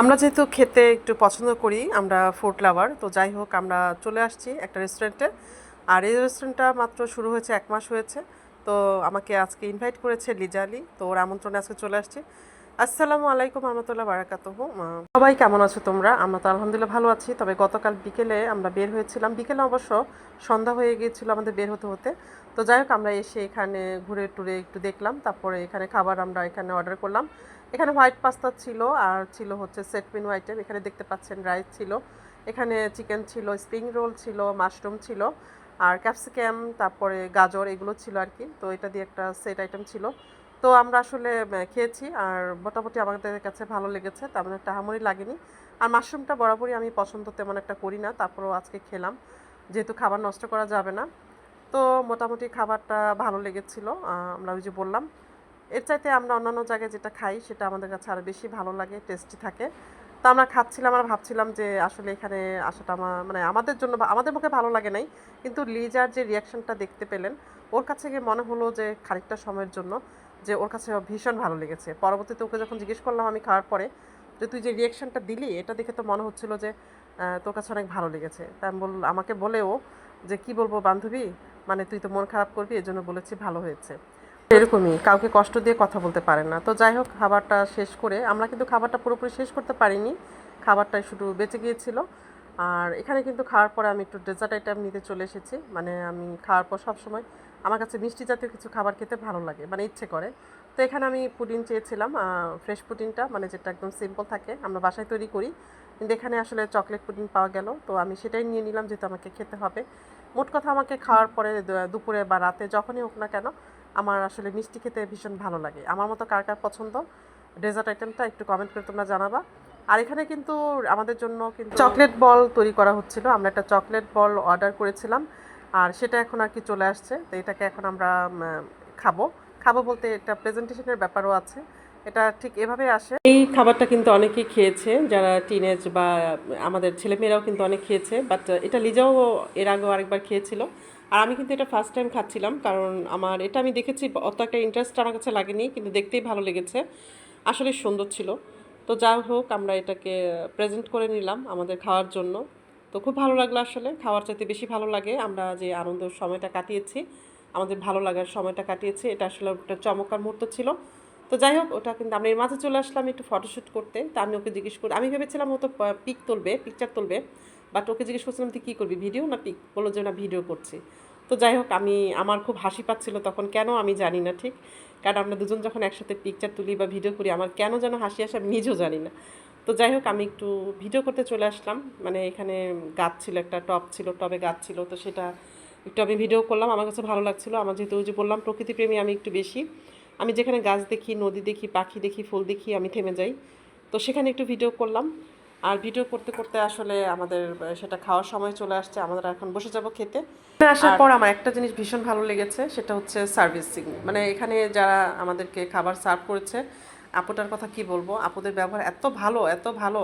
আমরা যেহেতু খেতে একটু পছন্দ করি আমরা ফুড লাভার তো যাই হোক আমরা চলে আসছি একটা রেস্টুরেন্টে আর এই রেস্টুরেন্টটা মাত্র শুরু হয়েছে এক মাস হয়েছে। তো আমাকে আজকে ইনভাইট করেছে লিজা আলী তো ওর আমন্ত্রণে আজকে চলে আসছি। আসসালামু আলাইকুম রহমতুল্লাহ বারাকাতুহু। আহ, সবাই কেমন আছো তোমরা? আমরা তো আলহামদুলিল্লাহ ভালো আছি তবে গতকাল বিকেলে আমরা বের হয়েছিলাম। বিকেলে অবশ্য সন্ধ্যা হয়ে গিয়েছিল আমাদের বের হতে হতে। তো যাই হোক আমরা এসে এখানে ঘুরে টুরে একটু দেখলাম তারপরে এখানে খাবার আমরা এখানে অর্ডার করলাম। এখানে হোয়াইট পাস্তা ছিল আর ছিল হচ্ছে সেট মেনু আইটেম এখানে দেখতে পাচ্ছেন রাইস ছিল। এখানে চিকেন ছিল, স্প্রিং রোল ছিল, মাশরুম ছিল আর ক্যাপসিকাম, তারপরে গাজর এগুলো ছিল আর কি। তো এটা দিয়ে একটা সেট আইটেম ছিল। তো আমরা আসলে খেয়েছি আর মোটামুটি আমাদের কাছে ভালো লেগেছে, তেমন একটা হামরি লাগেনি। আর মাশরুমটা বরাবরই আমি পছন্দ তেমন একটা করি না, তারপরেও আজকে খেলাম। যেহেতু খাবার নষ্ট করা যাবে না। তো মোটামুটি খাবারটা ভালো লেগেছিল আমরা ওই যে বললাম। এর চাইতে আমরা অন্যান্য জায়গায় যেটা খাই, সেটা আমাদের কাছে আরও বেশি ভালো লাগে টেস্টি থাকে। তো আমরা খাচ্ছিলাম আর ভাবছিলাম যে আসলে এখানে আসাটা আমার মানে আমাদের জন্য আমাদের মুখে ভালো লাগে নাই। কিন্তু লিজার যে রিয়াকশনটা দেখতে পেলেন, ওর কাছে গিয়ে মনে হলো যে খানিকটা সময়ের জন্য, যে ওর কাছে ভীষণ ভালো লেগেছে। পরবর্তীতে ওকে যখন জিজ্ঞেস করলাম আমি খাওয়ার পরে, যে তুই যে রিয়াকশনটা দিলি, এটা দেখে তো মনে হচ্ছিল যে তোর কাছে অনেক ভালো লেগেছে। তাই বল, আমাকে বলেও যে, কি বলব বান্ধবী? মানে তুই তো মন খারাপ করবি, এজন্য বলেছি ভালো হয়েছে। এরকমই, কাউকে কষ্ট দিয়ে কথা বলতে পারে না। তো যাই হোক, খাবারটা শেষ করে, আমরা কিন্তু খাবারটা পুরোপুরি শেষ করতে পারিনি। খাবারটাই শুধু বেঁচে গিয়েছিল। আর এখানে কিন্তু খাওয়ার পরে আমি একটু ডেজার্ট আইটেম নিতে চলে এসেছি। মানে আমি খাওয়ার পর সবসময় আমার কাছে মিষ্টি জাতীয় কিছু খাবার খেতে ভালো লাগে মানে ইচ্ছে করে। তো এখানে আমি পুডিং চেয়েছিলাম ফ্রেশ পুডিংটা মানে যেটা একদম সিম্পল থাকে, আমরা বাসায় তৈরি করি। কিন্তু এখানে আসলে চকলেট পুডিং পাওয়া গেল। তো আমি সেটাই নিয়ে নিলাম, যেহেতু আমাকে খেতে হবে। মোট কথা আমাকে খাওয়ার পরে দুপুরে বা রাতে যখনই হোক না কেন আমার আসলে মিষ্টি খেতে ভীষণ ভালো লাগে। আমার মতো কার কার পছন্দ? ডেজার্ট আইটেমটা একটু কমেন্ট করে তোমরা জানাবা। আর এখানে কিন্তু আমাদের জন্য কিন্তু চকলেট বল তৈরি করা হচ্ছিল। আমরা একটা চকলেট বল অর্ডার করেছিলাম। আর সেটা এখন আর কি চলে আসছে। তো এটাকে এখন আমরা খাব। খাব বলতে একটা প্রেজেন্টেশনের ব্যাপারও আছে। এটা ঠিক এভাবে আসে। এই খাবারটা কিন্তু অনেকেই খেয়েছে, যারা টিনেজ বা আমাদের ছেলেমেয়েরাও কিন্তু অনেক খেয়েছে বাট এটা লিজাও এর আগেও আরেকবার খেয়েছিল। আর আমি কিন্তু এটা ফার্স্ট টাইম খাচ্ছিলাম, কারণ আমার এটা আমি দেখেছি, অত একটা ইন্টারেস্ট আমার কাছে লাগেনি, কিন্তু দেখতেই ভালো লেগেছে। আসলে সুন্দর ছিল। তো যাই হোক, আমরা এটাকে প্রেজেন্ট করে নিলাম আমাদের খাওয়ার জন্য। তো খুব ভালো লাগল আসলে, খাওয়ার চাইতে বেশি ভালো লাগে। আমরা যে আনন্দ সময়টা কাটিয়েছি, আমাদের ভালো লাগার সময়টা কাটিয়েছি, এটা আসলে একটা চমৎকার মুহূর্ত ছিল। তো যাই হোক, ওটা কিন্তু আমি এর মাঝে চলে আসলাম একটু ফটোশ্যুট করতে। তা আমি ওকে জিজ্ঞেস করি, আমি ভেবেছিলাম ও তো পিক তুলবে পিকচার তুলবে বাট ওকে জিজ্ঞেস করছিলাম, তুই কী করবি ভিডিও না পিক বলল যে, না ভিডিও করছি। তো যাই হোক, আমি, আমার খুব হাসি পাচ্ছিল তখন, কেন আমি জানি না, ঠিক? কারণ আমরা দুজন যখন একসাথে পিকচার তুলি বা ভিডিও করি, আমার কেন যেন হাসি আসে আমি নিজেও জানি না। তো যাই হোক, আমি একটু ভিডিও করতে চলে আসলাম মানে এখানে গাছ ছিল, একটা টব ছিল, টবে গাছ ছিল, তো সেটা একটু আমি ভিডিও করলাম, আমার কাছে ভালো লাগছিল। আমার যেহেতু যে বললাম, প্রকৃতিপ্রেমী আমি একটু বেশি। আমি যেখানে গাছ দেখি নদী দেখি পাখি দেখি ফুল দেখি আমি থেমে যাই। তো সেখানে একটু ভিডিও করলাম। আর ভিডিও করতে করতে আসলে আমাদের সেটা খাওয়ার সময় চলে আসছে। আমরা এখন বসে যাব খেতে। আসার পর আমার একটা জিনিস ভীষণ ভালো লেগেছে সেটা হচ্ছে সার্ভিসিং মানে এখানে যারা আমাদেরকে খাবার সার্ভ করেছে আপুটার কথা কি বলব? আপুদের ব্যবহার এত ভালো এত ভালো।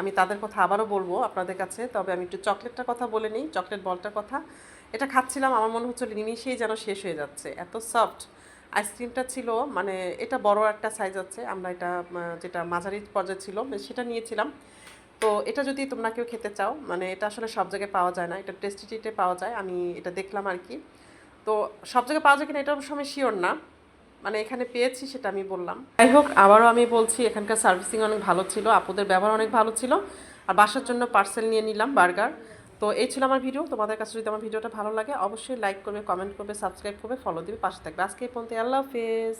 আমি তাদের কথা আবারও বলব আপনাদের কাছে তবে আমি একটু চকলেটটার কথা বলে নিই চকলেট বলটার কথা। এটা খাচ্ছিলাম আমার মনে হচ্ছিল নিমিশেই যেন শেষ হয়ে যাচ্ছে এত সফট আইসক্রিমটা ছিল মানে এটা বড় একটা সাইজ আছে, আমরা এটা যেটা মাঝারি পর্যায়ে ছিল সেটা নিয়েছিলাম। তো এটা যদি তোমরা কেউ খেতে চাও মানে এটা আসলে সব জায়গায় পাওয়া যায় না, এটা টেস্টিটিতে পাওয়া যায়, আমি এটা দেখলাম আর কি। তো সব জায়গায় পাওয়া যায় কিনা এটা আমি শিওর না মানে এখানে পেয়েছি সেটা আমি বললাম। যাই হোক, আবারও আমি বলছি, এখানকার সার্ভিসিং অনেক ভালো ছিল, আপুদের ব্যবহার অনেক ভালো ছিল, আর বাসার জন্য পার্সেল নিয়ে নিলাম বার্গার তো এই ছিল আমার ভিডিও। তোমাদের কাছে যদি আমার ভিডিওটা ভালো লাগে, অবশ্যই লাইক করবে কমেন্ট করবে সাবস্ক্রাইব করবে ফলো দিবে, পাশে থাকবে। আজকে পর্যন্ত আল্লাহ হাফেজ।